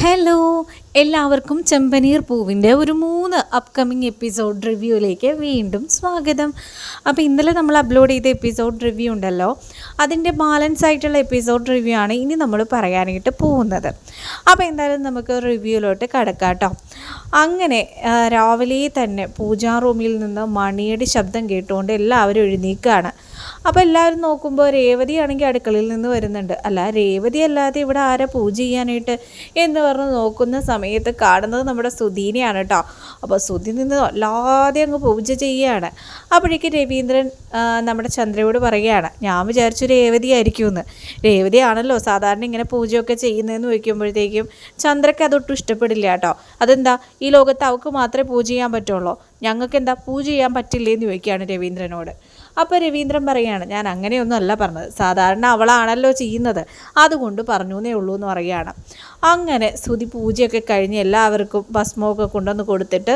Hello എല്ലാവർക്കും ചെമ്പനീർ പൂവിന്റെ ഒരു മൂന്ന് അപ്കമിങ് എപ്പിസോഡ് റിവ്യൂയിലേക്ക് വീണ്ടും സ്വാഗതം. അപ്പോൾ ഇന്നലെ നമ്മൾ അപ്ലോഡ് ചെയ്ത എപ്പിസോഡ് റിവ്യൂ ഉണ്ടല്ലോ. അതിന്റെ ബാലൻസ് ആയിട്ടുള്ള എപ്പിസോഡ് റിവ്യൂ ആണ് ഇനി നമ്മൾ പറയാനായിട്ട് പോകുന്നത്. അപ്പോൾ എന്തായാലും നമുക്ക് റിവ്യൂയിലോട്ട് കടക്കാം അങ്ങനെ രാവിലെ തന്നെ പൂജാ റൂമിൽ നിന്ന് മണിയുടെ ശബ്ദം കേട്ടുകൊണ്ട് എല്ലാവരും എഴുന്നേൽക്കുകയാണ് അപ്പോൾ എല്ലാവരും നോക്കുമ്പോൾ രേവതി ആണെങ്കിൽ അടുക്കളയിൽ നിന്ന് വരുന്നുണ്ട്. അല്ല രേവതി അല്ലാതെ ഇവിടെ ആരെ പൂജ ചെയ്യാനായിട്ട് എന്ന് പറഞ്ഞ് നോക്കുന്ന സമയത്ത് കാണുന്നത് നമ്മുടെ സുധീനെയാണ് കേട്ടോ അപ്പോൾ സുധി നിന്ന് അല്ലാതെ അങ്ങ് പൂജ ചെയ്യുകയാണ് അപ്പോഴേക്ക് രവീന്ദ്രൻ നമ്മുടെ ചന്ദ്രയോട് പറയുകയാണ് ഞാൻ വിചാരിച്ചു രേവതി ആയിരിക്കുമെന്ന്. രേവതി ആണല്ലോ സാധാരണ ഇങ്ങനെ പൂജയൊക്കെ ചെയ്യുന്നതെന്ന് ചോദിക്കുമ്പോഴത്തേക്കും ചന്ദ്രയ്ക്ക് അതൊട്ടും ഇഷ്ടപ്പെടില്ല കേട്ടോ അതെന്താ? ഈ ലോകത്ത് അവൾക്ക് മാത്രമേ പൂജ ചെയ്യാൻ പറ്റുള്ളൂ. ഞങ്ങൾക്ക് എന്താ പൂജ ചെയ്യാൻ പറ്റില്ലേ എന്ന് ചോദിക്കുകയാണ് രവീന്ദ്രനോട്. അപ്പോൾ രവീന്ദ്രൻ പറയുകയാണ് ഞാൻ അങ്ങനെയൊന്നും അല്ല പറഞ്ഞത്. സാധാരണ അവളാണല്ലോ ചെയ്യുന്നത്. അതുകൊണ്ട് പറഞ്ഞു എന്നേ ഉള്ളൂ എന്ന് പറയുകയാണ്. അങ്ങനെ ശ്രുതി പൂജയൊക്കെ കഴിഞ്ഞ് എല്ലാവർക്കും ഭസ്മമൊക്കെ കൊണ്ടുവന്ന് കൊടുത്തിട്ട്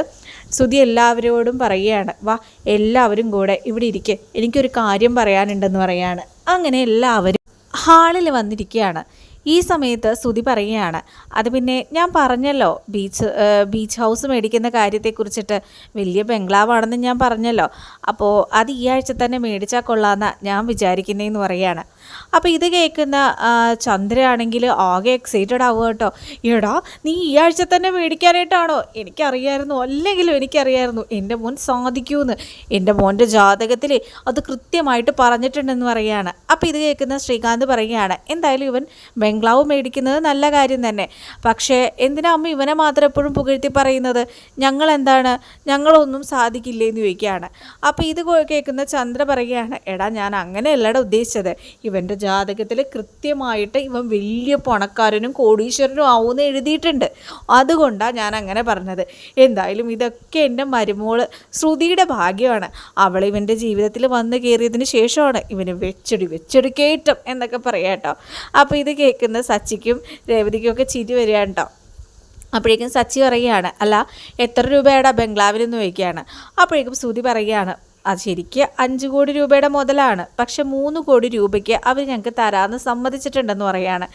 ശ്രുതി എല്ലാവരോടും പറയുകയാണ് വാ എല്ലാവരും കൂടെ ഇവിടെ ഇരിക്കെ. എനിക്കൊരു കാര്യം പറയാനുണ്ടെന്ന് പറയാണ് അങ്ങനെ എല്ലാവരും ഹാളിൽ വന്നിരിക്കുകയാണ്. ഈ സമയത്ത് സ്തുതി പറയുകയാണ് അത് പിന്നെ ഞാൻ പറഞ്ഞല്ലോ ബീച്ച് ബീച്ച് ഹൗസ് മേടിക്കുന്ന കാര്യത്തെക്കുറിച്ചിട്ട് വലിയ ബംഗ്ലാവാണെന്ന് ഞാൻ പറഞ്ഞല്ലോ. അപ്പോൾ അത് ഈ ആഴ്ച തന്നെ മേടിച്ചാൽ കൊള്ളാമെന്ന ഞാൻ വിചാരിക്കുന്നതെന്ന് പറയുകയാണ്. അപ്പോൾ ഇത് കേൾക്കുന്ന ചന്ദ്രയാണെങ്കിൽ ആകെ എക്സൈറ്റഡ് ആവുക കേട്ടോ. എടാ നീ ഈ ആഴ്ച തന്നെ മേടിക്കാനായിട്ടാണോ? എനിക്കറിയായിരുന്നു അല്ലെങ്കിലും എനിക്കറിയായിരുന്നു. എന്റെ മോൻ സാധിക്കുമെന്ന് എന്റെ മോന്റെ ജാതകത്തിൽ അത് കൃത്യമായിട്ട് പറഞ്ഞിട്ടുണ്ടെന്ന് പറയുകയാണ്. അപ്പോൾ ഇത് കേൾക്കുന്ന ശ്രീകാന്ത് പറയുകയാണ് എന്തായാലും ഇവൻ ബംഗ്ലാവ് മേടിക്കുന്നത് നല്ല കാര്യം തന്നെ. പക്ഷേ എന്തിനാ അമ്മ ഇവനെ മാത്രം എപ്പോഴും പുകഴ്ത്തി പറയുന്നത്? ഞങ്ങൾ എന്താണ് ഞങ്ങളൊന്നും സാധിക്കില്ലേ എന്ന് ചോദിക്കുകയാണ്. അപ്പോൾ ഇത് കേൾക്കുന്ന ചന്ദ്ര പറയുകയാണ് എടാ ഞാൻ അങ്ങനെയല്ലട ഉദ്ദേശിച്ചത്. ഇവന്റെ ജാതകത്തിൽ കൃത്യമായിട്ട് ഇവൻ വലിയ പണക്കാരനും കോടീശ്വരനും ആവുമെന്ന് എഴുതിയിട്ടുണ്ട്. അതുകൊണ്ടാണ് ഞാൻ അങ്ങനെ പറഞ്ഞത്. എന്തായാലും ഇതൊക്കെ എന്റെ മരുമോൾ ശ്രുതിയുടെ ഭാഗ്യമാണ്. അവൾ ഇവന്റെ ജീവിതത്തിൽ വന്നു കയറിയതിന് ശേഷമാണ് ഇവന് വെച്ചടി വെച്ചടി കയറ്റം എന്നൊക്കെ പറയാം കേട്ടോ. അപ്പോൾ ഇത് കേൾക്കുന്ന സച്ചിക്കും രേവതിക്കും ഒക്കെ ചിരി വരിക കേട്ടോ. അപ്പോഴേക്കും സച്ചി പറയുകയാണ് അല്ല എത്ര രൂപയുടെ ബംഗ്ലാവിലെന്ന് ചോദിക്കുകയാണ്? അപ്പോഴേക്കും സുതി പറയുകയാണ് അത് ശരിക്ക് അഞ്ച് കോടി രൂപയുടെ മുതലാണ്. പക്ഷെ മൂന്ന് കോടി രൂപയ്ക്ക് അവർ ഞങ്ങൾക്ക് തരാമെന്ന് സമ്മതിച്ചിട്ടുണ്ടെന്ന് പറയാണ്.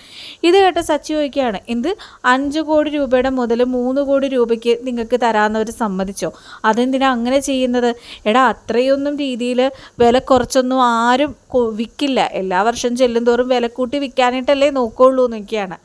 ഇത് കേട്ട സച്ചി ചോദിക്കുകയാണ് എന്ത്? അഞ്ച് കോടി രൂപയുടെ മുതൽ മൂന്ന് കോടി രൂപയ്ക്ക് നിങ്ങൾക്ക് തരാമെന്നവർ സമ്മതിച്ചോ? അതെന്തിനാ അങ്ങനെ ചെയ്യുന്നത്? എടാ അത്രയൊന്നും രീതിയിൽ വില കുറച്ചൊന്നും ആരും വിൽക്കില്ല എല്ലാ വർഷം ചെല്ലുന്തോറും വില കൂട്ടി വിൽക്കാനായിട്ടല്ലേ നോക്കുള്ളൂ എന്നൊക്കെയാണ്.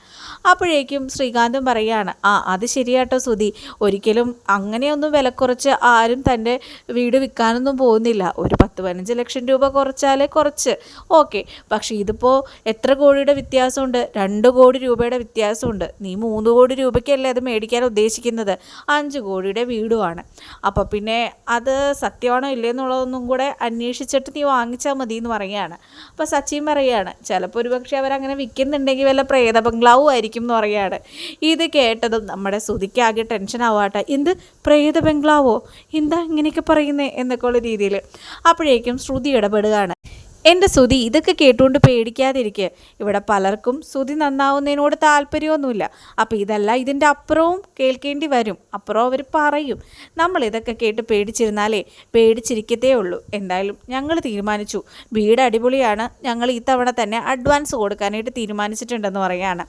അപ്പോഴേക്കും ശ്രീകാന്തും പറയാണ് ആ അത് ശരിയാട്ടോ സുധി. ഒരിക്കലും അങ്ങനെയൊന്നും വില കുറച്ച് ആരും തന്റെ വീട് വിൽക്കാനൊന്നും പോകുന്നില്ല. ഒരു പത്ത് പതിനഞ്ച് ലക്ഷം രൂപ കുറച്ചാലേ കുറച്ച്. ഓക്കെ പക്ഷേ ഇതിപ്പോൾ എത്ര കോടിയുടെ വ്യത്യാസമുണ്ട്? രണ്ട് കോടി രൂപയുടെ വ്യത്യാസമുണ്ട്. നീ മൂന്ന് കോടി രൂപയ്ക്കല്ലേ അത് മേടിക്കാൻ ഉദ്ദേശിക്കുന്നത്? അഞ്ച് കോടിയുടെ വീടുമാണ്. അപ്പോൾ പിന്നെ അത് സത്യമാണോ ഇല്ലേ എന്നുള്ളതൊന്നും കൂടെ അന്വേഷിച്ചിട്ട് നീ വാങ്ങിച്ചാൽ മതി എന്ന് പറയുകയാണ്. അപ്പോൾ സച്ചിൻ പറയുകയാണ് ചിലപ്പോൾ ഒരു പക്ഷേ അവരങ്ങനെ വിൽക്കുന്നുണ്ടെങ്കിൽ വല്ല പ്രേത ബംഗ്ലാവും ആയിരിക്കും. എന്ന് പറയുകയാണ്. ഇത് കേട്ടതും നമ്മുടെ സുതിക്കാകെ ടെൻഷൻ ആവാട്ടെ എന്ത്? പ്രേത ബംഗ്ലാവോ എന്താ ഇങ്ങനെയൊക്കെ പറയുന്നേ? എന്നൊക്കെ ഉള്ള രീതിയിൽ അപ്പോഴേക്കും ശ്രുതി ഇടപെടുകയാണ്. എന്റെ ശ്രുതി ഇതൊക്കെ കേട്ടുകൊണ്ട് പേടിക്കാതിരിക്കുക ഇവിടെ പലർക്കും ശ്രുതി നന്നാവുന്നതിനോട് താല്പര്യമൊന്നുമില്ല. അപ്പോൾ ഇതല്ല ഇതിന്റെ അപ്പുറവും കേൾക്കേണ്ടി വരും. അപ്പുറം അവർ പറയും. നമ്മൾ ഇതൊക്കെ കേട്ട് പേടിച്ചിരുന്നാലേ പേടിച്ചിരിക്കത്തേ ഉള്ളൂ. എന്തായാലും ഞങ്ങൾ തീരുമാനിച്ചു. വീട് അടിപൊളിയാണ്. ഞങ്ങൾ ഈ തവണ തന്നെ അഡ്വാൻസ് കൊടുക്കാനായിട്ട് തീരുമാനിച്ചിട്ടുണ്ടെന്ന് പറയുകയാണ്.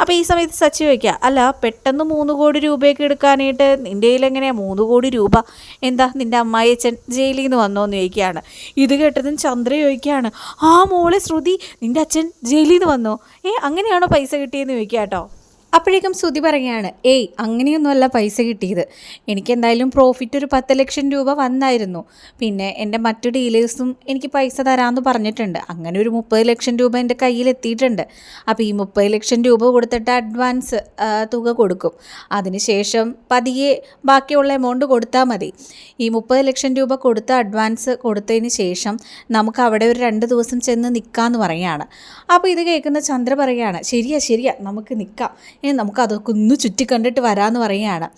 അപ്പോൾ ഈ സമയത്ത് സച്ചി വയ്ക്കുക അല്ല പെട്ടെന്ന് മൂന്ന് കോടി രൂപയൊക്കെ എടുക്കാനായിട്ട് നിന്റെ കയ്യിലെങ്ങനെയാണ് മൂന്ന് കോടി രൂപ? എന്താ നിന്റെ അമ്മായിയച്ഛൻ ജയിലിൽ നിന്ന് വന്നോ? എന്ന് ചോദിക്കുകയാണ്. ഇത് കേട്ടതും ചന്ദ്ര ചോദിക്കുകയാണ് ആ മോളെ ശ്രുതി നിന്റെ അച്ഛൻ ജയിലിൽ നിന്ന് വന്നോ? ഏ അങ്ങനെയാണോ പൈസ കിട്ടിയെന്ന് ചോദിക്കുക കേട്ടോ. അപ്പോഴേക്കും ശ്രുതി പറയുകയാണ് ഏയ് അങ്ങനെയൊന്നുമല്ല പൈസ കിട്ടിയത്. എനിക്ക് എന്തായാലും പ്രോഫിറ്റ് ഒരു പത്ത് ലക്ഷം രൂപ വന്നായിരുന്നു. പിന്നെ എന്റെ മറ്റു ഡീലേഴ്സും എനിക്ക് പൈസ തരാമെന്ന് പറഞ്ഞിട്ടുണ്ട്. അങ്ങനെ ഒരു മുപ്പത് ലക്ഷം രൂപ എന്റെ കയ്യിൽ എത്തിയിട്ടുണ്ട്. അപ്പോൾ ഈ മുപ്പത് ലക്ഷം രൂപ കൊടുത്തിട്ട് അഡ്വാൻസ് തുക കൊടുക്കും. അതിനുശേഷം പതിയെ ബാക്കിയുള്ള എമൗണ്ട് കൊടുത്താൽ മതി. ഈ മുപ്പത് ലക്ഷം രൂപ കൊടുത്ത അഡ്വാൻസ് കൊടുത്തതിന് ശേഷം നമുക്ക് അവിടെ ഒരു രണ്ട് ദിവസം ചെന്ന് നിൽക്കാമെന്ന് പറയുകയാണ്. അപ്പോൾ ഇത് കേൾക്കുന്ന ചന്ദ്ര പറയുകയാണ് ശരിയാ ശരിയാ നമുക്ക് നിൽക്കാം ഏ നമുക്ക് അതൊക്കെ ഒന്ന് ചുറ്റി കണ്ടിട്ട് വരാമെന്ന് പറയുകയാണ്.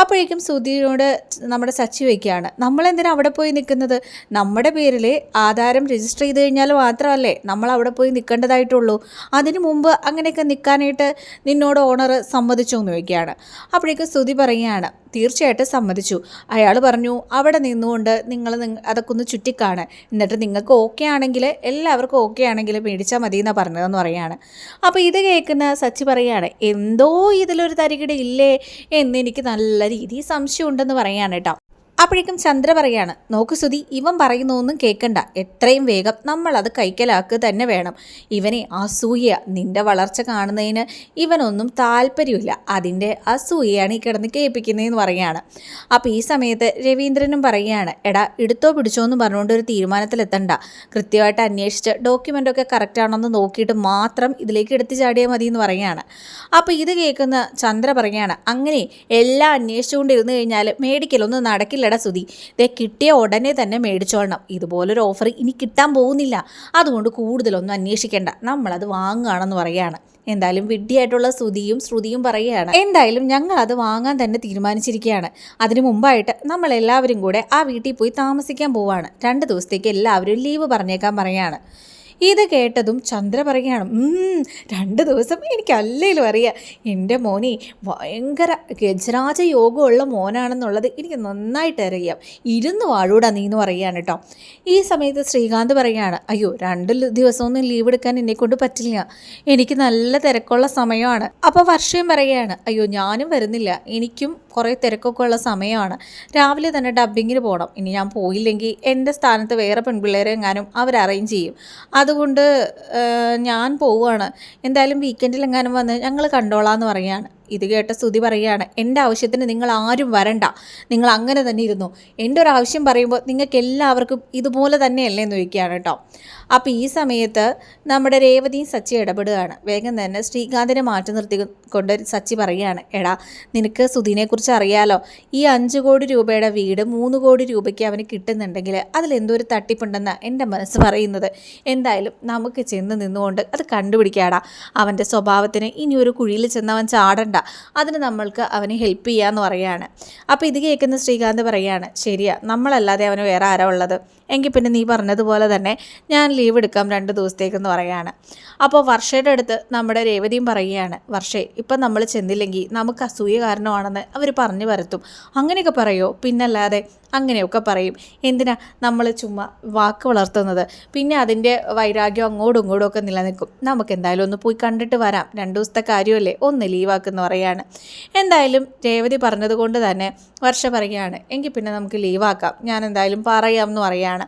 അപ്പോഴേക്കും സുധീരോട് നമ്മുടെ സച്ചി വയ്ക്കുകയാണ് നമ്മളെന്തിനാ അവിടെ പോയി നിൽക്കുന്നത്? നമ്മുടെ പേരിൽ ആധാരം രജിസ്റ്റർ ചെയ്ത് കഴിഞ്ഞാൽ മാത്രമല്ലേ നമ്മൾ അവിടെ പോയി നിൽക്കേണ്ടതായിട്ടുള്ളൂ. അതിനു മുമ്പ് അങ്ങനെയൊക്കെ നിൽക്കാനായിട്ട് നിന്നോട് ഓണർ സമ്മതിച്ചു? എന്ന് ചോദിക്കുകയാണ്. അപ്പോഴേക്കും സ്തുതി പറയുകയാണ് തീർച്ചയായിട്ടും സമ്മതിച്ചു. അയാൾ പറഞ്ഞു അവിടെ നിന്നുകൊണ്ട് നിങ്ങൾ അതൊക്കെ ഒന്ന് ചുറ്റിക്കാണ്. എന്നിട്ട് നിങ്ങൾക്ക് ഓക്കെ ആണെങ്കിൽ എല്ലാവർക്കും ഓക്കെ ആണെങ്കിൽ മേടിച്ചാൽ മതി എന്നാണ് പറഞ്ഞതെന്ന് പറയാണ് അപ്പോൾ ഇത് കേൾക്കുന്ന സച്ചി പറയാണ് എന്തോ ഇതിലൊരു തരികിട ഇല്ലേ? എന്ന് എനിക്ക് നല്ല രീതിയിൽ സംശയം ഉണ്ടെന്ന് കേട്ടോ. അപ്പോഴേക്കും ചന്ദ്ര പറയാണ് നോക്ക് സുതി ഇവൻ പറയുന്നൊന്നും കേൾക്കണ്ട എത്രയും വേഗം നമ്മൾ അത് കൈക്കലാക്കുക തന്നെ വേണം. ഇവനെ അസൂയ നിന്റെ വളർച്ച കാണുന്നതിന് ഇവനൊന്നും താല്പര്യമില്ല. അതിന്റെ അസൂയയാണ് ഈ കിടന്ന് കേൾപ്പിക്കുന്നതെന്ന് പറയാണ്. അപ്പോൾ ഈ സമയത്ത് രവീന്ദ്രനും പറയുകയാണ് എടാ എടുത്തോ പിടിച്ചോ എന്ന് പറഞ്ഞുകൊണ്ട് ഒരു തീരുമാനത്തിലെത്തണ്ട. കൃത്യമായിട്ട് അന്വേഷിച്ച് ഡോക്യുമെന്റൊക്കെ കറക്റ്റാണോ എന്ന് നോക്കിയിട്ട് മാത്രം ഇതിലേക്ക് എടുത്തു ചാടിയാൽ മതി എന്ന് പറയുകയാണ് അപ്പോൾ ഇത് കേൾക്കുന്ന ചന്ദ്ര പറയുകയാണ് അങ്ങനെ എല്ലാം അന്വേഷിച്ചുകൊണ്ടിരുന്നു കഴിഞ്ഞാൽ മേടിക്കലൊന്നും നടക്കില്ലടാ സുതി ദേ കിട്ടിയ ഉടനെ തന്നെ മേടിച്ചോളണം. ഇതുപോലൊരു ഓഫർ ഇനി കിട്ടാൻ പോകുന്നില്ല. അതുകൊണ്ട് കൂടുതലൊന്നും അന്വേഷിക്കേണ്ട. നമ്മളത് വാങ്ങുകയാണെന്ന് പറയുകയാണ്. എന്തായാലും വിഡ്ഢിയായിട്ടുള്ള ശ്രുതിയും ശ്രുതിയും പറയുകയാണ്. എന്തായാലും ഞങ്ങൾ അത് വാങ്ങാൻ തന്നെ തീരുമാനിച്ചിരിക്കുകയാണ്. അതിനു മുമ്പായിട്ട് നമ്മൾ എല്ലാവരും കൂടെ ആ വീട്ടിൽ പോയി താമസിക്കാൻ പോവാണ്. രണ്ട് ദിവസത്തേക്ക് എല്ലാവരും ലീവ് പറഞ്ഞേക്കാൻ പറയാണ് ഇത് കേട്ടതും ചന്ദ്ര പറയുകയാണ് രണ്ട് ദിവസം എനിക്ക് അല്ലേലും അറിയാം. എന്റെ മോനെ ഭയങ്കര ഗജരാജ യോഗമുള്ള മോനാണെന്നുള്ളത് എനിക്ക് നന്നായിട്ട് അറിയാം. ഇരുന്ന് വാഴൂടാ നീ എന്ന് പറയുകയാണ് കേട്ടോ. ഈ സമയത്ത് ശ്രീകാന്ത് പറയുകയാണ് അയ്യോ രണ്ട് ദിവസമൊന്നും ലീവ് എടുക്കാൻ എന്നെ കൊണ്ട് പറ്റില്ല. എനിക്ക് നല്ല തിരക്കുള്ള സമയമാണ്. അപ്പോൾ വർഷയും പറയുകയാണ് അയ്യോ ഞാനും വരുന്നില്ല. എനിക്കും കുറേ തിരക്കൊക്കെ ഉള്ള സമയമാണ്. രാവിലെ തന്നെ ഡബ്ബിങ്ങിന് പോകണം ഇനി ഞാൻ പോയില്ലെങ്കിൽ എന്റെ സ്ഥാനത്ത് വേറെ പെൺപിള്ളേരെ എങ്ങാനും അവർ അറേഞ്ച് ചെയ്യും. അതുകൊണ്ട് ഞാൻ പോവുകയാണ്. എന്തായാലും വീക്കെൻഡിൽ എങ്ങാനും വന്ന് ഞങ്ങൾ കണ്ടോളാം എന്ന് പറയുകയാണ് ഇത് കേട്ട സ്തുതി പറയുകയാണ് എന്റെ ആവശ്യത്തിന് നിങ്ങൾ ആരും വരണ്ട. നിങ്ങൾ അങ്ങനെ തന്നെ ഇരുന്നു. എന്റെ ഒരു ആവശ്യം പറയുമ്പോൾ നിങ്ങൾക്ക് എല്ലാവർക്കും ഇതുപോലെ തന്നെയല്ലേ എന്ന് ചോദിക്കുകയാണ് കേട്ടോ. അപ്പോൾ ഈ സമയത്ത് നമ്മുടെ രേവതിയും സച്ചി ഇടപെടുകയാണ്. വേഗം തന്നെ ശ്രീകാന്തിനെ മാറ്റി നിർത്തി കൊണ്ട് സച്ചി പറയുകയാണ് എടാ നിനക്ക് സുധീനെക്കുറിച്ച് അറിയാലോ? ഈ അഞ്ച് കോടി രൂപയുടെ വീട് മൂന്ന് കോടി രൂപയ്ക്ക് അവന് കിട്ടുന്നുണ്ടെങ്കിൽ അതിലെന്തോ ഒരു തട്ടിപ്പുണ്ടെന്ന് എന്റെ മനസ്സ് പറയുന്നത്. എന്തായാലും നമുക്ക് ചെന്ന് നിന്നുകൊണ്ട് അത് കണ്ടുപിടിക്കാടാ. അവന്റെ സ്വഭാവത്തിന് ഇനി ഒരു കുഴിയിൽ ചെന്ന് അവൻ ചാടണ്ട. അതിന് നമ്മൾക്ക് അവനെ ഹെൽപ്പ് ചെയ്യാമെന്ന് പറയുകയാണ് അപ്പോൾ ഇത് കേൾക്കുന്ന ശ്രീകാന്ത് പറയുകയാണ് ശരിയാ നമ്മളല്ലാതെ അവന് വേറെ ആരാ ഉള്ളത്? എങ്കിൽ പിന്നെ നീ പറഞ്ഞതുപോലെ തന്നെ ഞാൻ ലീവ് എടുക്കാം രണ്ട് ദിവസത്തേക്കെന്ന് പറയാണ്. അപ്പോൾ വർഷയുടെ അടുത്ത് നമ്മുടെ രേവതിയും പറയുകയാണ് വർഷേ ഇപ്പം നമ്മൾ ചെന്നില്ലെങ്കിൽ നമുക്ക് അസൂയ കാരണമാണെന്ന് അവർ പറഞ്ഞു വരത്തും അങ്ങനെയൊക്കെ പറയുമോ പിന്നല്ലാതെ അങ്ങനെയൊക്കെ പറയും. എന്തിനാ നമ്മൾ ചുമ്മാ വാക്ക് വളർത്തുന്നത്? പിന്നെ അതിന്റെ വൈരാഗ്യം അങ്ങോട്ടും ഇങ്ങോട്ടും ഒക്കെ നിലനിൽക്കും. നമുക്ക് എന്തായാലും ഒന്ന് പോയി കണ്ടിട്ട് വരാം. രണ്ട് ദിവസത്തെ കാര്യമല്ലേ? ഒന്ന് ലീവാക്കുന്ന പറയാണ്. എന്തായാലും രേവതി പറഞ്ഞതുകൊണ്ട് തന്നെ വർഷ പറയുകയാണ്. എങ്കിൽ പിന്നെ നമുക്ക് ലീവാക്കാം ഞാൻ എന്തായാലും പറയാം എന്ന് പറയാണ്.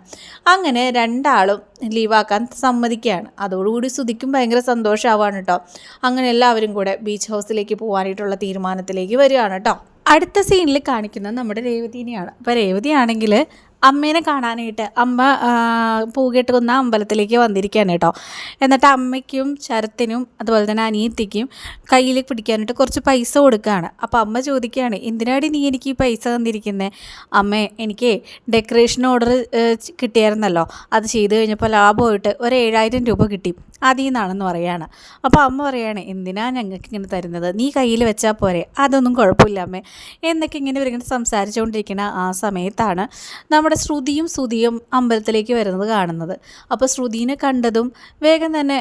അങ്ങനെ രണ്ടാളും ലീവാക്കാൻ സമ്മതിക്കുകയാണ്. അതോടുകൂടി സ്തുതിക്കും ഭയങ്കര സന്തോഷമാവാണ് കേട്ടോ അങ്ങനെ എല്ലാവരും കൂടെ ബീച്ച് ഹൗസിലേക്ക് പോകാനായിട്ടുള്ള തീരുമാനത്തിലേക്ക് വരികയാണ് കേട്ടോ അടുത്ത സീനിൽ കാണിക്കുന്നത് നമ്മുടെ രേവതിനെയാണ്. അപ്പോൾ രേവതി ആണെങ്കിൽ അമ്മേനെ കാണാനായിട്ട് അമ്മ ആ, പൂകെട്ട് അമ്പലത്തിലേക്ക് വന്നിരിക്കുകയാണ് കേട്ടോ. എന്നിട്ട് അമ്മയ്ക്കും ശരത്തിനും അതുപോലെ തന്നെ അനിയത്തിക്കും കയ്യിൽ പിടിക്കാനായിട്ട് കുറച്ച് പൈസ കൊടുക്കുകയാണ്. അപ്പോൾ അമ്മ ചോദിക്കുകയാണ് എന്തിനാടി നീ എനിക്ക് ഈ പൈസ തന്നിരിക്കുന്നത് അമ്മേ എനിക്ക് ഡെക്കറേഷൻ ഓർഡർ കിട്ടിയായിരുന്നല്ലോ. അത് ചെയ്ത് കഴിഞ്ഞപ്പോൾ ലാഭമായിട്ട് ഒരു ഏഴായിരം രൂപ കിട്ടി. അതിൽ നിന്നാണെന്ന് പറയുകയാണ് അപ്പോൾ അമ്മ പറയുകയാണ് എന്തിനാ ഞങ്ങൾക്ക് ഇങ്ങനെ തരുന്നത്? നീ കയ്യിൽ വെച്ചാൽ പോരെ. അതൊന്നും കുഴപ്പമില്ല അമ്മേ. എന്നൊക്കെ ഇങ്ങനെ ഇവരിങ്ങനെ സംസാരിച്ചുകൊണ്ടിരിക്കുന്ന ആ സമയത്താണ് നമ്മുടെ ശ്രുതിയും ശ്രുതിയും അമ്പലത്തിലേക്ക് വരുന്നത് കാണുന്നത്. അപ്പോൾ ശ്രുതിനെ കണ്ടതും വേഗം തന്നെ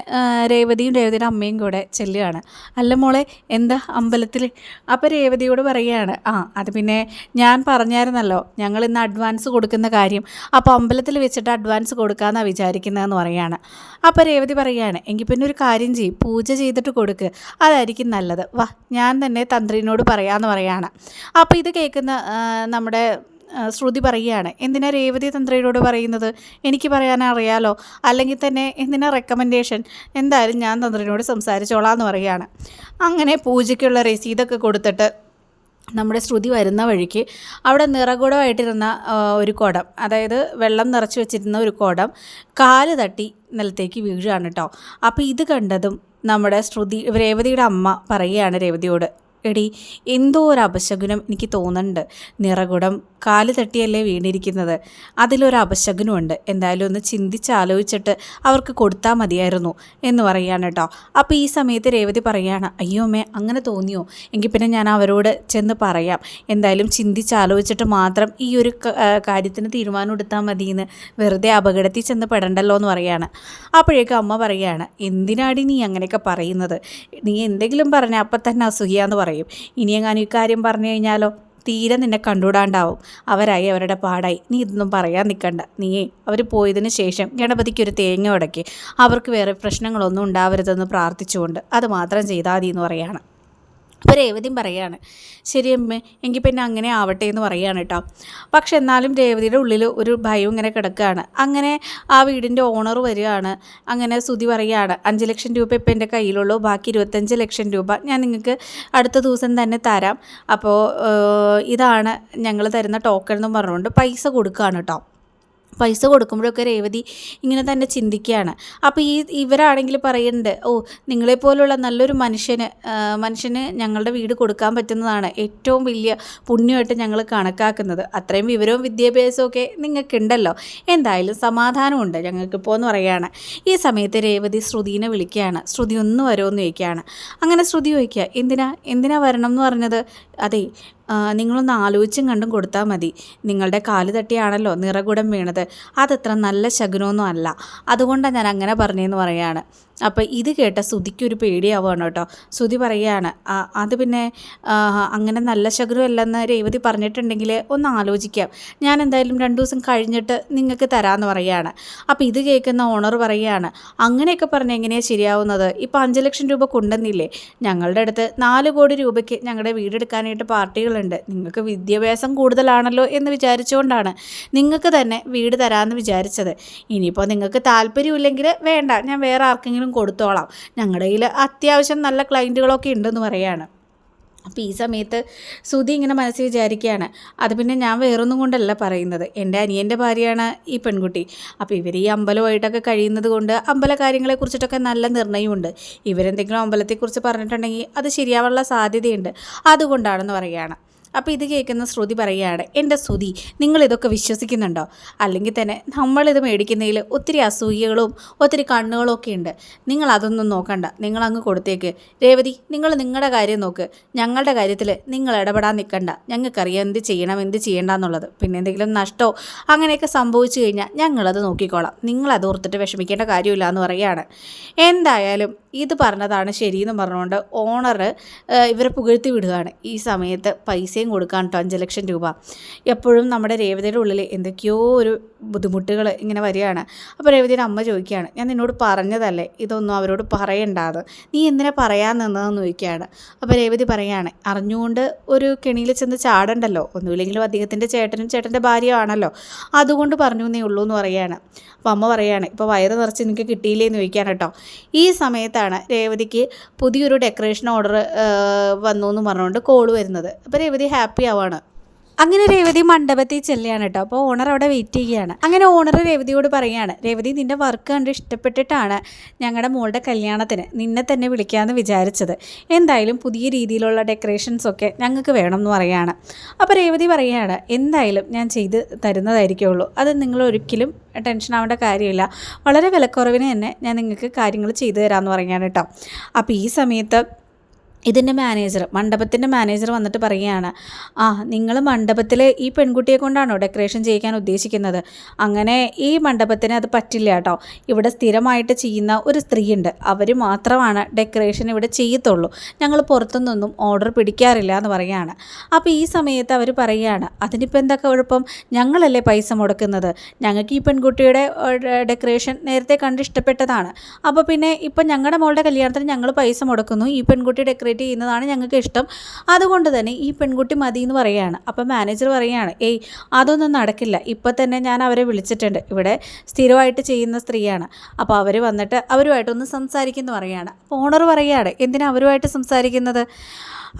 രേവതിയും രേവതിയുടെ അമ്മയും കൂടെ ചെല്ലുകയാണ്. അല്ല മോളെ എന്താ അമ്പലത്തിൽ? അപ്പോൾ രേവതിയോട് പറയുകയാണ് ആ അത് പിന്നെ ഞാൻ പറഞ്ഞായിരുന്നല്ലോ ഞങ്ങൾ ഇന്ന് അഡ്വാൻസ് കൊടുക്കുന്ന കാര്യം. അപ്പോൾ അമ്പലത്തിൽ വെച്ചിട്ട് അഡ്വാൻസ് കൊടുക്കാമെന്നാണ് വിചാരിക്കുന്നതെന്ന് പറയുകയാണ്. അപ്പോൾ രേവതി പറയുകയാണ് എങ്കിൽ പിന്നെ ഒരു കാര്യം ചെയ്യും പൂജ ചെയ്തിട്ട് കൊടുക്ക് അതായിരിക്കും നല്ലത്. വാ ഞാൻ തന്നെ തന്ത്രിനോട് പറയാമെന്ന് പറയുകയാണ്. അപ്പോൾ ഇത് കേൾക്കുന്ന നമ്മുടെ ശ്രുതി പറയുകയാണ് എന്തിനാ രേവതി തന്ത്രിയോട് പറയുന്നത്? എനിക്ക് പറയാൻ അറിയാലോ? അല്ലെങ്കിൽ തന്നെ എന്തിനാ റെക്കമെൻഡേഷൻ എന്തായാലും ഞാൻ തന്ത്രിനോട് സംസാരിച്ചോളാം എന്ന് പറയുകയാണ്. അങ്ങനെ പൂജയ്ക്കുള്ള രസീതൊക്കെ കൊടുത്തിട്ട് നമ്മുടെ ശ്രുതി വരുന്ന വഴിക്ക് അവിടെ നിറകുടമായിട്ടിരുന്ന ഒരു കുടം അതായത് വെള്ളം നിറച്ച് വെച്ചിരുന്ന ഒരു കുടം കാൽ തട്ടി നിലത്തേക്ക് വീഴുകയാണ് കേട്ടോ. അപ്പോൾ ഇത് കണ്ടതും നമ്മുടെ ശ്രുതി രേവതിയുടെ അമ്മ പറയുകയാണ് രേവതിയോട് എടി എന്തോ ഒരു അപശകുനം എനിക്ക് തോന്നുന്നുണ്ട്. നിറകുടം കാൽ തട്ടിയല്ലേ വീണിരിക്കുന്നത്. അതിലൊരു അപശകുനമുണ്ട്. എന്തായാലും ഒന്ന് ചിന്തിച്ചാലോചിച്ചിട്ട് അവർക്ക് കൊടുത്താൽ മതിയായിരുന്നു എന്ന് പറയുകയാണ് കേട്ടോ. അപ്പോൾ ഈ സമയത്ത് രേവതി പറയുകയാണ് അയ്യോ അമ്മേ അങ്ങനെ തോന്നിയോ? എങ്കിൽ പിന്നെ ഞാൻ അവരോട് ചെന്ന് പറയാം. എന്തായാലും ചിന്തിച്ചാലോചിച്ചിട്ട് മാത്രം ഈ ഒരു കാര്യത്തിന് തീരുമാനം എടുത്താൽ മതിയെന്ന് വെറുതെ അപകടത്തിൽ ചെന്ന് പെടണ്ടല്ലോ എന്ന് പറയാണ്. അപ്പോഴേക്കും അമ്മ പറയുകയാണ് എന്തിനാടി നീ അങ്ങനെയൊക്കെ പറയുന്നത്? നീ എന്തെങ്കിലും പറഞ്ഞാൽ അപ്പം തന്നെ അസുഖിയാന്ന് പറയും. ഇനി എങ്ങാനും ഈ കാര്യം പറഞ്ഞു കഴിഞ്ഞാലോ? തീരെ നിന്നെ കണ്ടുകൂടാണ്ടാവും. അവരായി അവരുടെ പാടായി. നീ ഇതൊന്നും പറയാൻ നിൽക്കണ്ട നീ അവർ പോയതിന് ശേഷം ഗണപതിക്ക് ഒരു തേങ്ങ ഉടക്കി. അവർക്ക് വേറെ പ്രശ്നങ്ങളൊന്നും ഉണ്ടാവരുതെന്ന് പ്രാർത്ഥിച്ചുകൊണ്ട് അത് മാത്രം ചെയ്താൽ മതി എന്ന് പറയാണ്. അപ്പോൾ രേവതിയും പറയുകയാണ് ശരി അമ്മേ എങ്കിൽ പിന്നെ അങ്ങനെ ആവട്ടെ എന്ന് പറയുകയാണ് കേട്ടോ. പക്ഷെ എന്നാലും രേവതിയുടെ ഉള്ളിൽ ഒരു ഭയം ഇങ്ങനെ കിടക്കുകയാണ്. അങ്ങനെ ആ വീടിന്റെ ഓണർ വരികയാണ് അങ്ങനെ സ്തുതി പറയുകയാണ് അഞ്ച് ലക്ഷം രൂപ ഇപ്പം എന്റെ കയ്യിലുള്ളൂ ബാക്കി ഇരുപത്തഞ്ച് ലക്ഷം രൂപ ഞാൻ നിങ്ങൾക്ക് അടുത്ത ദിവസം തന്നെ തരാം. അപ്പോൾ ഇതാണ് ഞങ്ങൾ തരുന്ന ടോക്കൺ എന്ന് പറഞ്ഞുകൊണ്ട് പൈസ കൊടുക്കുകയാണ് കേട്ടോ. പൈസ കൊടുക്കുമ്പോഴൊക്കെ രേവതി ഇങ്ങനെ തന്നെ ചിന്തിക്കുകയാണ്. അപ്പോൾ ഈ ഇവരാണെങ്കിൽ പറയുന്നുണ്ട് ഓ നിങ്ങളെപ്പോലുള്ള നല്ലൊരു മനുഷ്യന് മനുഷ്യന് ഞങ്ങളുടെ വീട് കൊടുക്കാൻ പറ്റുന്നതാണ് ഏറ്റവും വലിയ പുണ്യമായിട്ട് ഞങ്ങൾ കണക്കാക്കുന്നത്. അത്രയും വിവരവും വിദ്യാഭ്യാസവും ഒക്കെ നിങ്ങൾക്കുണ്ടല്ലോ. എന്തായാലും സമാധാനമുണ്ട് ഞങ്ങൾക്കിപ്പോൾ എന്ന് പറയുകയാണ്. ഈ സമയത്ത് രേവതി ശ്രുതിനെ വിളിക്കുകയാണ്. ശ്രുതി ഒന്ന് വരുമോ എന്ന് ചോദിക്കുകയാണ്. അങ്ങനെ ശ്രുതി ചോദിക്കുക എന്തിനാ എന്തിനാ വരണം എന്ന് പറഞ്ഞത്? അതെ നിങ്ങളൊന്ന് ആലോചിച്ചും കണ്ടും കൊടുത്താൽ മതി. നിങ്ങളുടെ കാൽ തട്ടിയാണല്ലോ നിറകുടം വീണത്. അതത്ര നല്ല ശകുനമൊന്നും അല്ല. അതുകൊണ്ടാണ് ഞാൻ അങ്ങനെ പറഞ്ഞതെന്ന് പറയാണ്. അപ്പോൾ ഇത് കേട്ട ശ്രുതിക്കൊരു പേടിയാവുകയാണ് കേട്ടോ. ശ്രുതി പറയുകയാണ് അത് പിന്നെ അങ്ങനെ നല്ല ശകുനമല്ലെന്ന് രേവതി പറഞ്ഞിട്ടുണ്ടെങ്കിൽ ഒന്ന് ആലോചിക്കാം. ഞാൻ എന്തായാലും രണ്ട് ദിവസം കഴിഞ്ഞിട്ട് നിങ്ങൾക്ക് തരാമെന്ന് പറയുകയാണ് അപ്പോൾ ഇത് കേൾക്കുന്ന ഓണർ പറയുകയാണ് അങ്ങനെയൊക്കെ പറഞ്ഞ് എങ്ങനെയാണ് ശരിയാവുന്നത്? ഇപ്പോൾ അഞ്ച് ലക്ഷം രൂപ കൊണ്ടുവന്നില്ലേ? ഞങ്ങളുടെ അടുത്ത് നാല് കോടി രൂപയ്ക്ക് ഞങ്ങളുടെ വീടെടുക്കാനായിട്ട് പാർട്ടികളുണ്ട് നിങ്ങൾക്ക് വിദ്യാഭ്യാസം കൂടുതലാണല്ലോ എന്ന് വിചാരിച്ചുകൊണ്ടാണ് നിങ്ങൾക്ക് തന്നെ വീട് തരാമെന്ന് വിചാരിച്ചത്. ഇനിയിപ്പോൾ നിങ്ങൾക്ക് താല്പര്യമില്ലെങ്കിൽ വേണ്ട ഞാൻ വേറെ ആർക്കെങ്കിലും കൊടുത്തോളാം. ഞങ്ങളുടെ കയ്യിൽ അത്യാവശ്യം നല്ല ക്ലയന്റുകളൊക്കെ ഉണ്ടെന്ന് പറയാണ് അപ്പോൾ ഈ സമയത്ത് സുധി ഇങ്ങനെ മനസ്സിൽ വിചാരിക്കുകയാണ്. അത് പിന്നെ ഞാൻ വേറൊന്നും കൊണ്ടല്ല പറയുന്നത്. എന്റെ അനിയന്റെ ഭാര്യയാണ് ഈ പെൺകുട്ടി. അപ്പോൾ ഇവർ ഈ അമ്പലമായിട്ടൊക്കെ കഴിയുന്നത് കൊണ്ട് അമ്പല കാര്യങ്ങളെക്കുറിച്ചിട്ടൊക്കെ നല്ല നിർണയമുണ്ട് ഇവരെന്തെങ്കിലും അമ്പലത്തെക്കുറിച്ച് പറഞ്ഞിട്ടുണ്ടെങ്കിൽ അത് ശരിയാവാനുള്ള സാധ്യതയുണ്ട്. അതുകൊണ്ടാണെന്ന് പറയുകയാണ്. അപ്പോൾ ഇത് കേൾക്കുന്ന ശ്രുതി പറയുകയാണ് എന്റെ ശ്രുതി നിങ്ങളിതൊക്കെ വിശ്വസിക്കുന്നുണ്ടോ? അല്ലെങ്കിൽ തന്നെ നമ്മളിത് മേടിക്കുന്നതിൽ ഒത്തിരി അസൂയകളും ഒത്തിരി കണ്ണുകളും ഒക്കെ ഉണ്ട്. നിങ്ങൾ അതൊന്നും നോക്കണ്ട. നിങ്ങൾ അങ്ങ് കൊടുത്തേക്ക്. രേവതി നിങ്ങൾ നിങ്ങളുടെ കാര്യം നോക്ക്. ഞങ്ങളുടെ കാര്യത്തിൽ നിങ്ങൾ ഇടപെടാൻ നിൽക്കണ്ട. ഞങ്ങൾക്കറിയാം എന്ത് ചെയ്യണം എന്ത് ചെയ്യേണ്ട എന്നുള്ളത് പിന്നെ എന്തെങ്കിലും നഷ്ടമോ അങ്ങനെയൊക്കെ സംഭവിച്ചു കഴിഞ്ഞാൽ ഞങ്ങളത് നോക്കിക്കോളാം. നിങ്ങളത് ഓർത്തിട്ട് വിഷമിക്കേണ്ട കാര്യമില്ല എന്ന് പറയുകയാണ്. എന്തായാലും ഇത് പറഞ്ഞതാണ് ശരിയെന്ന് പറഞ്ഞുകൊണ്ട് ഓണർ ഇവരെ പുകഴ്ത്തി വിടുകയാണ്. ഈ സമയത്ത് പൈസയും കൊടുക്കാൻ കേട്ടോ അഞ്ച് ലക്ഷം രൂപ. എപ്പോഴും നമ്മുടെ രേവതിയുടെ ഉള്ളിൽ എന്തൊക്കെയോ ഒരു ബുദ്ധിമുട്ടുകൾ ഇങ്ങനെ വരികയാണ്. അപ്പോൾ രേവതിയുടെ അമ്മ ചോദിക്കുകയാണ് ഞാൻ നിന്നോട് പറഞ്ഞതല്ലേ? ഇതൊന്നും അവരോട് പറയണ്ടാത് നീ എന്തിനാ പറയാൻ നിന്നതെന്ന് ചോദിക്കുകയാണ്. അപ്പോൾ രേവതി പറയാണ് അറിഞ്ഞുകൊണ്ട് ഒരു കെണിയിൽ ചെന്ന് ചാടണ്ടല്ലോ? ഒന്നുമില്ലെങ്കിലും അദ്ദേഹത്തിന്റെ ചേട്ടനും ചേട്ടന്റെ ഭാര്യ ആണല്ലോ. അതുകൊണ്ട് പറഞ്ഞു എന്നേ ഉള്ളൂ എന്ന് പറയുകയാണ്. അപ്പോൾ അമ്മ പറയുകയാണ് ഇപ്പോൾ വയറ് നിറച്ച് എനിക്ക് കിട്ടിയില്ലേ? എന്ന് ചോദിക്കാൻ കേട്ടോ. ഈ സമയത്താണ് രേവതിക്ക് പുതിയൊരു ഡെക്കറേഷൻ ഓർഡർ വന്നു എന്ന് പറഞ്ഞുകൊണ്ട് കോൾ വരുന്നത്. അപ്പോൾ രേവതി ഹാപ്പി ആവാണ്. അങ്ങനെ രേവതി മണ്ഡപത്തിൽ ചെല്ലുകയാണ് കേട്ടോ. അപ്പോൾ ഓണർ അവിടെ വെയിറ്റ് ചെയ്യുകയാണ്. അങ്ങനെ ഓണർ രേവതിയോട് പറയുകയാണ് രേവതി നിന്റെ വർക്ക് കണ്ട് ഇഷ്ടപ്പെട്ടിട്ടാണ് ഞങ്ങളുടെ മോളുടെ കല്യാണത്തിന് നിന്നെ തന്നെ വിളിക്കാമെന്ന് വിചാരിച്ചത്. എന്തായാലും പുതിയ രീതിയിലുള്ള ഡെക്കറേഷൻസ് ഒക്കെ ഞങ്ങൾക്ക് വേണം എന്ന് പറയുകയാണ് അപ്പോൾ രേവതി പറയുകയാണ് എന്തായാലും ഞാൻ ചെയ്ത് തരുന്നതായിരിക്കുള്ളൂ. അത് നിങ്ങൾ ഒരിക്കലും ടെൻഷൻ ആവേണ്ട കാര്യമില്ല. വളരെ വിലക്കുറവിന് തന്നെ ഞാൻ നിങ്ങൾക്ക് കാര്യങ്ങൾ ചെയ്തു തരാമെന്ന് പറയുകയാണ് കേട്ടോ. അപ്പോൾ ഈ സമയത്ത് ഇതിന്റെ മാനേജർ മണ്ഡപത്തിന്റെ മാനേജർ വന്നിട്ട് പറയുകയാണ് ആ നിങ്ങൾ മണ്ഡപത്തിൽ ഈ പെൺകുട്ടിയെ കൊണ്ടാണോ ഡെക്കറേഷൻ ചെയ്യിക്കാൻ ഉദ്ദേശിക്കുന്നത്? അങ്ങനെ ഈ മണ്ഡപത്തിന് അത് പറ്റില്ല കേട്ടോ. ഇവിടെ സ്ഥിരമായിട്ട് ചെയ്യുന്ന ഒരു സ്ത്രീയുണ്ട്. അവർ മാത്രമാണ് ഡെക്കറേഷൻ ഇവിടെ ചെയ്യത്തുള്ളൂ. ഞങ്ങൾ പുറത്തുനിന്നൊന്നും ഓർഡർ പിടിക്കാറില്ല എന്ന് പറയുകയാണ്. അപ്പോൾ ഈ സമയത്ത് അവർ പറയുകയാണ് അതിനിപ്പോൾ എന്താ കുഴപ്പം? ഞങ്ങളല്ലേ പൈസ മുടക്കുന്നത്. ഞങ്ങൾക്ക് ഈ പെൺകുട്ടിയുടെ ഡെക്കറേഷൻ നേരത്തെ കണ്ട് ഇഷ്ടപ്പെട്ടതാണ്. അപ്പോൾ പിന്നെ ഇപ്പം ഞങ്ങളുടെ മോളുടെ കല്യാണത്തിന് ഞങ്ങൾ പൈസ മുടക്കുന്നു. ഈ പെൺകുട്ടി ഡെക്കറേറ്റ് സെലിബ്രേറ്റ് ചെയ്യുന്നതാണ് ഞങ്ങൾക്ക് ഇഷ്ടം. അതുകൊണ്ട് തന്നെ ഈ പെൺകുട്ടി മതി എന്ന് പറയുകയാണ്. അപ്പം മാനേജർ പറയുകയാണ് ഏയ് അതൊന്നും നടക്കില്ല. ഇപ്പം തന്നെ ഞാൻ അവരെ വിളിച്ചിട്ടുണ്ട്. ഇവിടെ സ്ഥിരമായിട്ട് ചെയ്യുന്ന സ്ത്രീയാണ്. അപ്പോൾ അവർ വന്നിട്ട് അവരുമായിട്ടൊന്ന് സംസാരിക്കുന്നു പറയുകയാണ്. അപ്പോൾ ഓണർ പറയുകയാണ് എന്തിനാ അവരുമായിട്ട് സംസാരിക്കുന്നത്?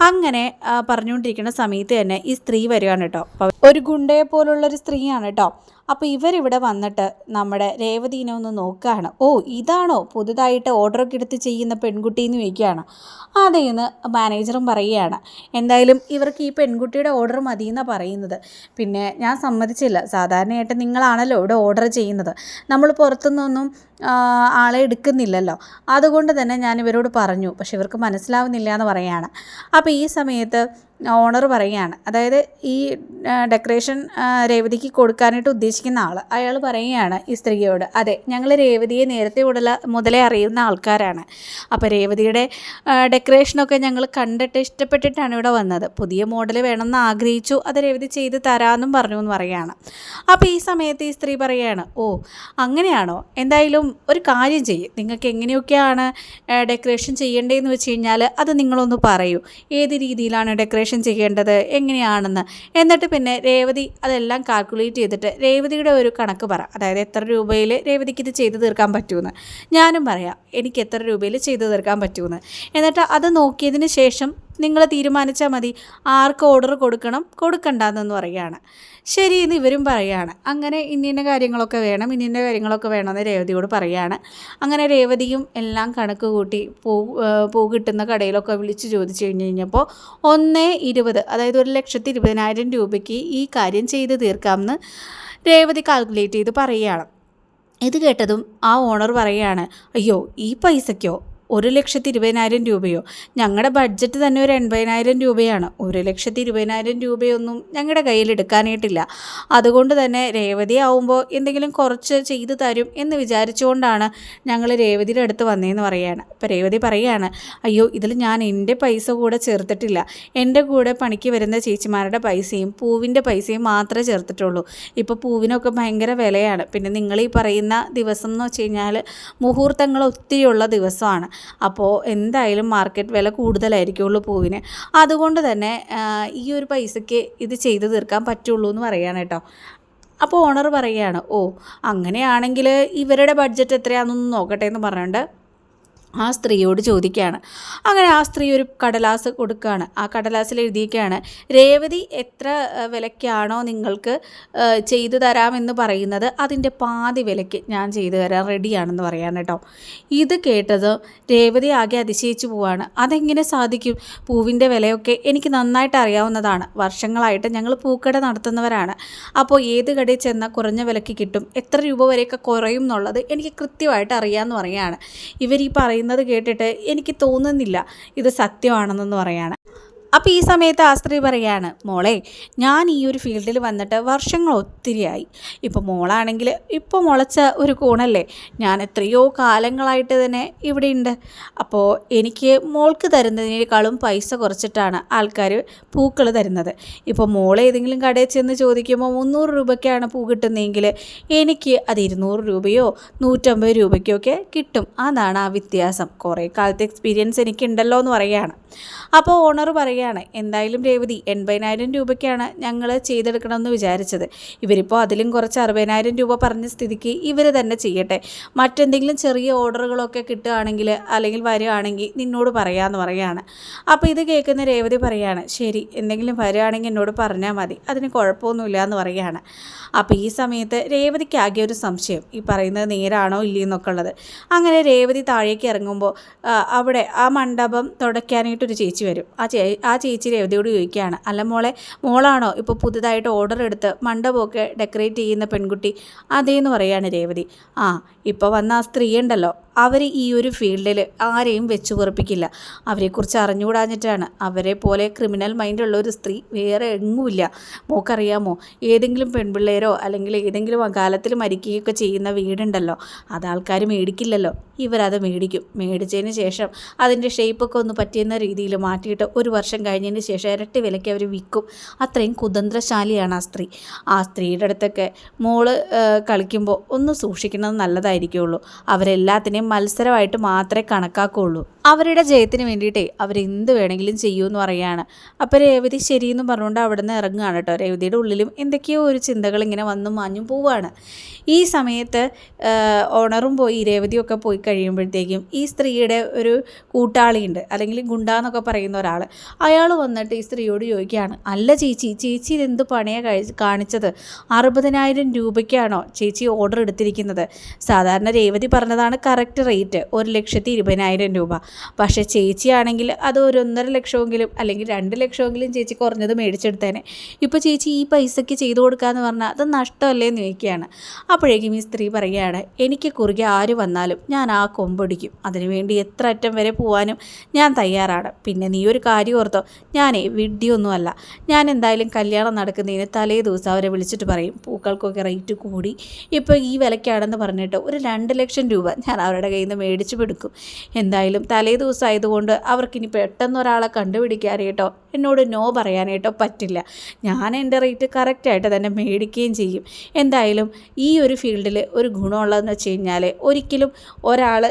അങ്ങനെ പറഞ്ഞുകൊണ്ടിരിക്കുന്ന സമയത്ത് തന്നെ ഈ സ്ത്രീ വരികയാണ് കേട്ടോ. ഒരു ഗുണ്ടയെ പോലുള്ളൊരു സ്ത്രീയാണ് കേട്ടോ. അപ്പോൾ ഇവരിവിടെ വന്നിട്ട് നമ്മുടെ രേവതീനെ ഒന്ന് നോക്കുകയാണ് ഓ ഇതാണോ പുതുതായിട്ട് ഓർഡറൊക്കെ എടുത്ത് ചെയ്യുന്ന പെൺകുട്ടി എന്ന് ചോദിക്കുകയാണ് അതേന്ന് മാനേജറും പറയുകയാണ്. എന്തായാലും ഇവർക്ക് ഈ പെൺകുട്ടിയുടെ ഓർഡർ മതി എന്നാണ് പറയുന്നത്. പിന്നെ ഞാൻ സമ്മതിച്ചില്ല. സാധാരണയായിട്ട് നിങ്ങളാണല്ലോ ഇവിടെ ഓർഡർ ചെയ്യുന്നത്. നമ്മൾ പുറത്തുനിന്നൊന്നും ആളെ എടുക്കുന്നില്ലല്ലോ. അതുകൊണ്ട് തന്നെ ഞാൻ ഇവരോട് പറഞ്ഞു. പക്ഷെ ഇവർക്ക് മനസ്സിലാവുന്നില്ല എന്ന് പറയുകയാണ്. അപ്പോൾ ഈ സമയത്ത് ഓണർ പറയുകയാണ്. അതായത് ഈ ഡെക്കറേഷൻ രേവതിക്ക് കൊടുക്കാനായിട്ട് ഉദ്ദേശിക്കുന്ന ആൾ അയാൾ പറയുകയാണ് ഈ സ്ത്രീയോട് അതെ ഞങ്ങൾ രേവതിയെ നേരത്തെ ഉടല മുതലേ അറിയുന്ന ആൾക്കാരാണ്. അപ്പോൾ രേവതിയുടെ ഡെക്കറേഷനൊക്കെ ഞങ്ങൾ കണ്ടിട്ട് ഇഷ്ടപ്പെട്ടിട്ടാണ് ഇവിടെ വന്നത്. പുതിയ മോഡൽ വേണമെന്ന് ആഗ്രഹിച്ചു അത് രേവതി ചെയ്ത് തരാമെന്നും പറഞ്ഞു എന്ന് പറയുകയാണ്. അപ്പോൾ ഈ സമയത്ത് ഈ സ്ത്രീ പറയുകയാണ് ഓ അങ്ങനെയാണോ? എന്തായാലും ഒരു കാര്യം ചെയ്യും. നിങ്ങൾക്ക് എങ്ങനെയൊക്കെയാണ് ഡെക്കറേഷൻ ചെയ്യേണ്ടതെന്ന് വെച്ച് കഴിഞ്ഞാൽ അത് നിങ്ങളൊന്ന് പറയൂ. ഏത് രീതിയിലാണ് ഡെക്കറേഷൻ ചെയ്യേണ്ടത് എങ്ങനെയാണെന്ന്. എന്നിട്ട് പിന്നെ രേവതി അതെല്ലാം കാൽക്കുലേറ്റ് ചെയ്തിട്ട് രേവതിയുടെ ഒരു കണക്ക് പറ. അതായത് എത്ര രൂപയിൽ രേവതിക്ക് ഇത് ചെയ്തു തീർക്കാൻ പറ്റുമെന്ന് ഞാനും പറയാം എനിക്ക് എത്ര രൂപയിൽ ചെയ്തു തീർക്കാൻ പറ്റുമെന്ന് എന്നിട്ട് അത് നോക്കിയതിന് ശേഷം നിങ്ങൾ തീരുമാനിച്ചാൽ മതി ആർക്ക് ഓർഡർ കൊടുക്കണം കൊടുക്കണ്ടെന്ന് പറയുകയാണ്. ശരി എന്ന് ഇവരും പറയുകയാണ് അങ്ങനെ ഇന്നിന്റെ കാര്യങ്ങളൊക്കെ വേണം ഇന്നിന്റെ കാര്യങ്ങളൊക്കെ വേണമെന്ന് രേവതിയോട് പറയുകയാണ് അങ്ങനെ രേവതിയും എല്ലാം കണക്ക് കൂട്ടി പൂ പൂ കിട്ടുന്ന കടയിലൊക്കെ വിളിച്ച് ചോദിച്ചു കഴിഞ്ഞ് കഴിഞ്ഞപ്പോൾ ഒന്ന് ഇരുപത് അതായത് ഒരു ലക്ഷത്തി ഇരുപതിനായിരം രൂപയ്ക്ക് ഈ കാര്യം ചെയ്ത് തീർക്കാമെന്ന് രേവതി കാൽക്കുലേറ്റ് ചെയ്ത് പറയുകയാണ്. ഇത് കേട്ടതും ആ ഓണർ പറയുകയാണ് അയ്യോ ഈ പൈസയ്ക്കോ? ഒരു ലക്ഷത്തി ഇരുപതിനായിരം രൂപയോ? ഞങ്ങളുടെ ബഡ്ജറ്റ് തന്നെ ഒരു എൺപതിനായിരം രൂപയാണ്. ഒരു ലക്ഷത്തി ഇരുപതിനായിരം രൂപയൊന്നും ഞങ്ങളുടെ കയ്യിൽ എടുക്കാനായിട്ടില്ല. അതുകൊണ്ട് തന്നെ രേവതി ആവുമ്പോൾ എന്തെങ്കിലും കുറച്ച് ചെയ്തു തരും എന്ന് വിചാരിച്ചുകൊണ്ടാണ് ഞങ്ങൾ രേവതിയുടെ അടുത്ത് വന്നതെന്ന് പറയുകയാണ് അപ്പോൾ രേവതി പറയുകയാണ് അയ്യോ ഇതിൽ ഞാൻ എന്റെ പൈസ കൂടെ ചേർത്തിട്ടില്ല. എന്റെ കൂടെ പണിക്ക് വരുന്ന ചേച്ചിമാരുടെ പൈസയും പൂവിന്റെ പൈസയും മാത്രമേ ചേർത്തിട്ടുള്ളൂ. ഇപ്പോൾ പൂവിനൊക്കെ ഭയങ്കര വിലയാണ്. പിന്നെ നിങ്ങൾ ഈ പറയുന്ന ദിവസം എന്ന് വെച്ച് കഴിഞ്ഞാൽ മുഹൂർത്തങ്ങൾ ഒത്തിരിയുള്ള ദിവസമാണ്. അപ്പോൾ എന്തായാലും മാർക്കറ്റ് വില കൂടുതലായിരിക്കുള്ളൂ പൂവിന്. അതുകൊണ്ട് തന്നെ ഈ ഒരു പൈസയ്ക്ക് ഇത് ചെയ്തു തീർക്കാൻ പറ്റുള്ളൂ എന്ന് പറയുകയാണ് കേട്ടോ. അപ്പോൾ ഓണർ പറയുകയാണ് ഓ അങ്ങനെയാണെങ്കിൽ ഇവരുടെ ബഡ്ജറ്റ് എത്രയാണെന്നൊന്ന് നോക്കട്ടെ എന്ന് പറഞ്ഞുകൊണ്ട് ആ സ്ത്രീയോട് ചോദിക്കുകയാണ്. അങ്ങനെ ആ സ്ത്രീ ഒരു കടലാസ് കൊടുക്കുകയാണ്. ആ കടലാസിൽ എഴുതിയിരിക്കുകയാണ് രേവതി എത്ര വിലയ്ക്കാണോ നിങ്ങൾക്ക് ചെയ്തു തരാമെന്ന് പറയുന്നത് അതിന്റെ പാതി വിലയ്ക്ക് ഞാൻ ചെയ്തു തരാൻ റെഡിയാണെന്ന് പറയാൻ കേട്ടോ. ഇത് കേട്ടത് രേവതി ആകെ അതിശയിച്ചു പോവാണ്. അതെങ്ങനെ സാധിക്കും? പൂവിന്റെ വിലയൊക്കെ എനിക്ക് നന്നായിട്ട് അറിയാവുന്നതാണ്. വർഷങ്ങളായിട്ട് ഞങ്ങൾ പൂക്കട നടത്തുന്നവരാണ്. അപ്പോൾ ഏത് കടയിൽ ചെന്നാൽ കുറഞ്ഞ വിലയ്ക്ക് കിട്ടും? എത്ര രൂപ വരെയൊക്കെ കുറയും എന്നുള്ളത് എനിക്ക് കൃത്യമായിട്ട് അറിയാമെന്ന് പറയുകയാണ് ഇവർ ഈ പറയുന്നത് കേട്ടിട്ട് എനിക്ക് തോന്നുന്നില്ല ഇത് സത്യമാണെന്നൊന്ന് പറയാണ്. അപ്പോൾ ഈ സമയത്ത് ആ സ്ത്രീ പറയുകയാണ് മോളെ ഞാൻ ഈ ഒരു ഫീൽഡിൽ വന്നിട്ട് വർഷങ്ങൾ ഒത്തിരിയായി. ഇപ്പോൾ മോളാണെങ്കിൽ ഇപ്പോൾ മുളച്ച ഒരു കൂണല്ലേ. ഞാൻ എത്രയോ കാലങ്ങളായിട്ട് തന്നെ ഇവിടെ ഉണ്ട് അപ്പോൾ എനിക്ക് മോൾക്ക് തരുന്നതിനേക്കാളും പൈസ കുറച്ചിട്ടാണ് ആൾക്കാർ പൂക്കൾ തരുന്നത്. ഇപ്പോൾ മോളെ ഏതെങ്കിലും കടയിൽ ചെന്ന് ചോദിക്കുമ്പോൾ മുന്നൂറ് രൂപയ്ക്കാണ് പൂ കിട്ടുന്നതെങ്കിൽ എനിക്ക് അത് ഇരുന്നൂറ് രൂപയോ നൂറ്റമ്പത് രൂപയ്ക്കോ ഒക്കെ കിട്ടും. അതാണ് ആ വ്യത്യാസം. കുറേ കാലത്തെ എക്സ്പീരിയൻസ് എനിക്കുണ്ടല്ലോ എന്ന് പറയുകയാണ്. അപ്പോൾ ഓണർ പറയുകയാണ് എന്തായാലും രേവതി എൺപതിനായിരം രൂപയ്ക്കാണ് ഞങ്ങൾ ചെയ്തെടുക്കണമെന്ന് വിചാരിച്ചത്. ഇവരിപ്പോൾ അതിലും കുറച്ച് അറുപതിനായിരം രൂപ പറഞ്ഞ സ്ഥിതിക്ക് ഇവർ തന്നെ ചെയ്യട്ടെ. മറ്റെന്തെങ്കിലും ചെറിയ ഓർഡറുകളൊക്കെ കിട്ടുകയാണെങ്കിൽ അല്ലെങ്കിൽ വരികയാണെങ്കിൽ നിന്നോട് പറയാമെന്ന് പറയുകയാണ്. അപ്പോൾ ഇത് കേൾക്കുന്ന രേവതി പറയുകയാണ് ശരി എന്തെങ്കിലും വരികയാണെങ്കിൽ എന്നോട് പറഞ്ഞാൽ മതി. അതിന് കുഴപ്പമൊന്നുമില്ല എന്ന് പറയുകയാണ്. അപ്പോൾ ഈ സമയത്ത് രേവതിക്കാകെ ഒരു സംശയം ഈ പറയുന്നത് നേരാണോ ഇല്ലയെന്നൊക്കെ ഉള്ളത്? അങ്ങനെ രേവതി താഴേക്ക് ഇറങ്ങുമ്പോൾ അവിടെ ആ മണ്ഡപം തുടയ്ക്കാനായിട്ടൊരു ചേച്ചി വരും. ആ ചേ ആ ചേച്ചി രേവതിയോട് ചോദിക്കുകയാണ് അല്ല മോളെ മോളാണോ ഇപ്പോൾ പുതുതായിട്ട് ഓർഡർ എടുത്ത് മണ്ഡപമൊക്കെ ഡെക്കറേറ്റ് ചെയ്യുന്ന പെൺകുട്ടി? അതേന്ന് പറയാണ് രേവതി. ആ ഇപ്പോൾ വന്ന ആ സ്ത്രീ ഉണ്ടല്ലോ അവർ ഈ ഒരു ഫീൽഡിൽ ആരെയും വെച്ച് പൊറപ്പിക്കില്ല അവരെക്കുറിച്ച് അറിഞ്ഞുകൂടാഞ്ഞിട്ടാണ്. അവരെ പോലെ ക്രിമിനൽ മൈൻഡുള്ള ഒരു സ്ത്രീ വേറെ എങ്ങുമില്ല. മോക്കറിയാമോ? ഏതെങ്കിലും പെൺപിള്ളേരോ അല്ലെങ്കിൽ ഏതെങ്കിലും അകാലത്തിൽ മരിക്കുകയൊക്കെ ചെയ്യുന്ന വീടുണ്ടല്ലോ. അത് ആൾക്കാർ മേടിക്കില്ലല്ലോ. ഇവരത് മേടിക്കും. മേടിച്ചതിന് ശേഷം അതിന്റെ ഷേപ്പൊക്കെ ഒന്ന് പറ്റിയെന്ന രീതിയിൽ മാറ്റിയിട്ട് ഒരു വർഷം കഴിഞ്ഞതിന് ശേഷം ഇരട്ടി വിലയ്ക്ക് അവർ വിൽക്കും. അത്രയും കുതന്ത്രശാലിയാണ് ആ സ്ത്രീ. ആ സ്ത്രീയുടെ അടുത്തൊക്കെ മോൾ കളിക്കുമ്പോൾ ഒന്ന് സൂക്ഷിക്കുന്നത് നല്ലതായിരിക്കുള്ളൂ. അവരെല്ലാത്തിനെയും മത്സരമായിട്ട് മാത്രമേ കണക്കാക്കുകയുള്ളൂ അവരുടെ ജയത്തിന് വേണ്ടിയിട്ടേ അവരെന്ത് വേണമെങ്കിലും എന്ന് പറയുകയാണ്. അപ്പോൾ രേവതി ശരിയെന്ന് പറഞ്ഞുകൊണ്ട് അവിടെ നിന്ന് ഇറങ്ങുകയാണ് കേട്ടോ. രേവതിയുടെ ഉള്ളിലും എന്തൊക്കെയോ ഒരു ചിന്തകൾ ഇങ്ങനെ വന്നും മാഞ്ഞും പോവുകയാണ്. ഈ സമയത്ത് ഓണറും പോയി രേവതിയൊക്കെ പോയി കഴിയുമ്പോഴത്തേക്കും ഈ സ്ത്രീയുടെ ഒരു കൂട്ടാളിയുണ്ട്. അല്ലെങ്കിൽ ഗുണ്ടാന്നൊക്കെ പറയുന്ന ഒരാൾ. അയാൾ വന്നിട്ട് ഈ സ്ത്രീയോട് ചോദിക്കുകയാണ് അല്ല ചേച്ചി ചേച്ചി ഇതെന്ത് പണിയാണ് കഴി കാണിച്ചത്? അറുപതിനായിരം രൂപയ്ക്കാണോ ചേച്ചി ഓർഡർ എടുത്തിരിക്കുന്നത്? സാധാരണ രേവതി പറഞ്ഞതാണ് കറക്റ്റ് കറക്റ്റ് റേറ്റ് ഒരു ലക്ഷത്തി ഇരുപതിനായിരം രൂപ. പക്ഷേ ചേച്ചിയാണെങ്കിൽ അത് ഒരു ഒന്നര ലക്ഷമെങ്കിലും അല്ലെങ്കിൽ രണ്ട് ലക്ഷമെങ്കിലും ചേച്ചി കുറഞ്ഞത് മേടിച്ചെടുത്തേനെ. ഇപ്പോൾ ചേച്ചി ഈ പൈസയ്ക്ക് ചെയ്തു കൊടുക്കാന്ന് പറഞ്ഞാൽ അത് നഷ്ടമല്ലേ എന്ന് ചോദിക്കുകയാണ്. അപ്പോഴേക്കും ഈ സ്ത്രീ പറയുകയാണ് എനിക്ക് കുറുകെ ആര് വന്നാലും ഞാൻ ആ കൊമ്പൊടിക്കും അതിനുവേണ്ടി എത്ര അറ്റം വരെ പോകാനും ഞാൻ തയ്യാറാണ്. പിന്നെ നീ ഒരു കാര്യം ഓർത്തോ ഞാനേ വിഡ്ഢിയൊന്നുമല്ല. ഞാൻ എന്തായാലും കല്യാണം നടക്കുന്നതിന് തലേ ദിവസം അവരെ വിളിച്ചിട്ട് പറയും പൂക്കൾക്കൊക്കെ റേറ്റ് കൂടി. ഇപ്പോൾ ഈ വിലയ്ക്കാണെന്ന് പറഞ്ഞിട്ട് ഒരു രണ്ട് ലക്ഷം രൂപ ഞാൻ അവരുടെ കയ്യിൽ നിന്ന് മേടിച്ചു പിടിക്കും. എന്തായാലും തലേ ദിവസമായതുകൊണ്ട് അവർക്കിനി പെട്ടെന്ന് ഒരാളെ കണ്ടുപിടിക്കാനായിട്ടോ എന്നോട് നോ പറയാനായിട്ടോ പറ്റില്ല. ഞാൻ എന്റെ റേറ്റ് കറക്റ്റായിട്ട് തന്നെ മേടിക്കുകയും ചെയ്യും. എന്തായാലും ഈ ഒരു ഫീൽഡിൽ ഒരു ഗുണമുള്ളതെന്ന് വെച്ച് കഴിഞ്ഞാൽ ഒരിക്കലും ഒരാൾ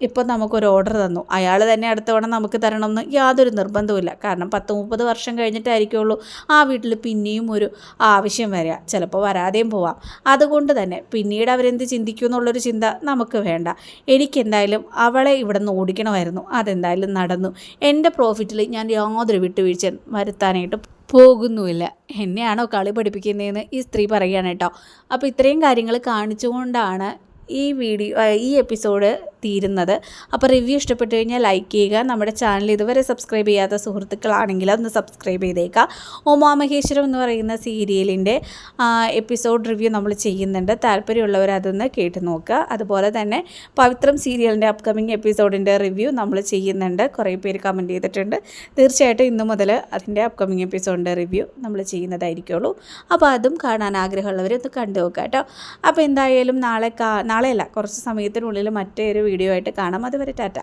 ഇപ്പോൾ നമുക്കൊരു ഓർഡർ തന്നു. അയാൾ തന്നെ അടുത്ത തവണ നമുക്ക് തരണമെന്ന് യാതൊരു നിർബന്ധവുമില്ല. കാരണം പത്ത് മുപ്പത് വർഷം കഴിഞ്ഞിട്ടായിരിക്കുള്ളൂ ആ വീട്ടിൽ പിന്നെയും ഒരു ആവശ്യം വരിക. ചിലപ്പോൾ വരാതെയും പോവാം. അതുകൊണ്ട് തന്നെ പിന്നീട് അവരെന്ത് ചിന്തിക്കും എന്നുള്ളൊരു ചിന്ത നമുക്ക് വേണ്ട. എനിക്കെന്തായാലും അവളെ ഇവിടെ നിന്ന് ഓടിക്കണമായിരുന്നു. അതെന്തായാലും നടന്നു. എന്റെ പ്രോഫിറ്റിൽ ഞാൻ യാതൊരു വിട്ടുവീഴ്ച വരുത്താനായിട്ട് പോകുന്നുമില്ല. എന്നെയാണോ കളി പഠിപ്പിക്കുന്നതെന്ന് ഈ സ്ത്രീ പറയുകയാണ് കേട്ടോ. അപ്പോൾ ഇത്രയും കാര്യങ്ങൾ കാണിച്ചുകൊണ്ടാണ് ഈ വീഡിയോ ഈ എപ്പിസോഡ് തീരുന്നത്. അപ്പോൾ റിവ്യൂ ഇഷ്ടപ്പെട്ടു കഴിഞ്ഞാൽ ലൈക്ക് ചെയ്യുക. നമ്മുടെ ചാനൽ ഇതുവരെ സബ്സ്ക്രൈബ് ചെയ്യാത്ത സുഹൃത്തുക്കളാണെങ്കിൽ ഒന്ന് സബ്സ്ക്രൈബ് ചെയ്തേക്കുക. ഓമാമഹേശ്വരം എന്ന് പറയുന്ന സീരിയലിന്റെ എപ്പിസോഡ് റിവ്യൂ നമ്മൾ ചെയ്യുന്നുണ്ട്. താല്പര്യമുള്ളവർ അതൊന്ന് കേട്ട് നോക്കുക. അതുപോലെ തന്നെ പവിത്രം സീരിയലിന്റെ അപ്കമിങ് എപ്പിസോഡിന്റെ റിവ്യൂ നമ്മൾ ചെയ്യുന്നുണ്ട്. കുറേ പേര് കമന്റ് ചെയ്തിട്ടുണ്ട്. തീർച്ചയായിട്ടും ഇന്നു മുതൽ അതിന്റെ അപ്കമിങ് എപ്പിസോഡിന്റെ റിവ്യൂ നമ്മൾ ചെയ്യുന്നതായിരിക്കുള്ളൂ. അപ്പോൾ അതും കാണാൻ ആഗ്രഹമുള്ളവർ ഒന്ന് കണ്ടു നോക്കുക കേട്ടോ. അപ്പോൾ എന്തായാലും നാളെ കാ നാളെയല്ല കുറച്ച് സമയത്തിനുള്ളിൽ മറ്റൊരു വീഡിയോ ആയിട്ട് കാണാം. അതുവരെ ടാറ്റ.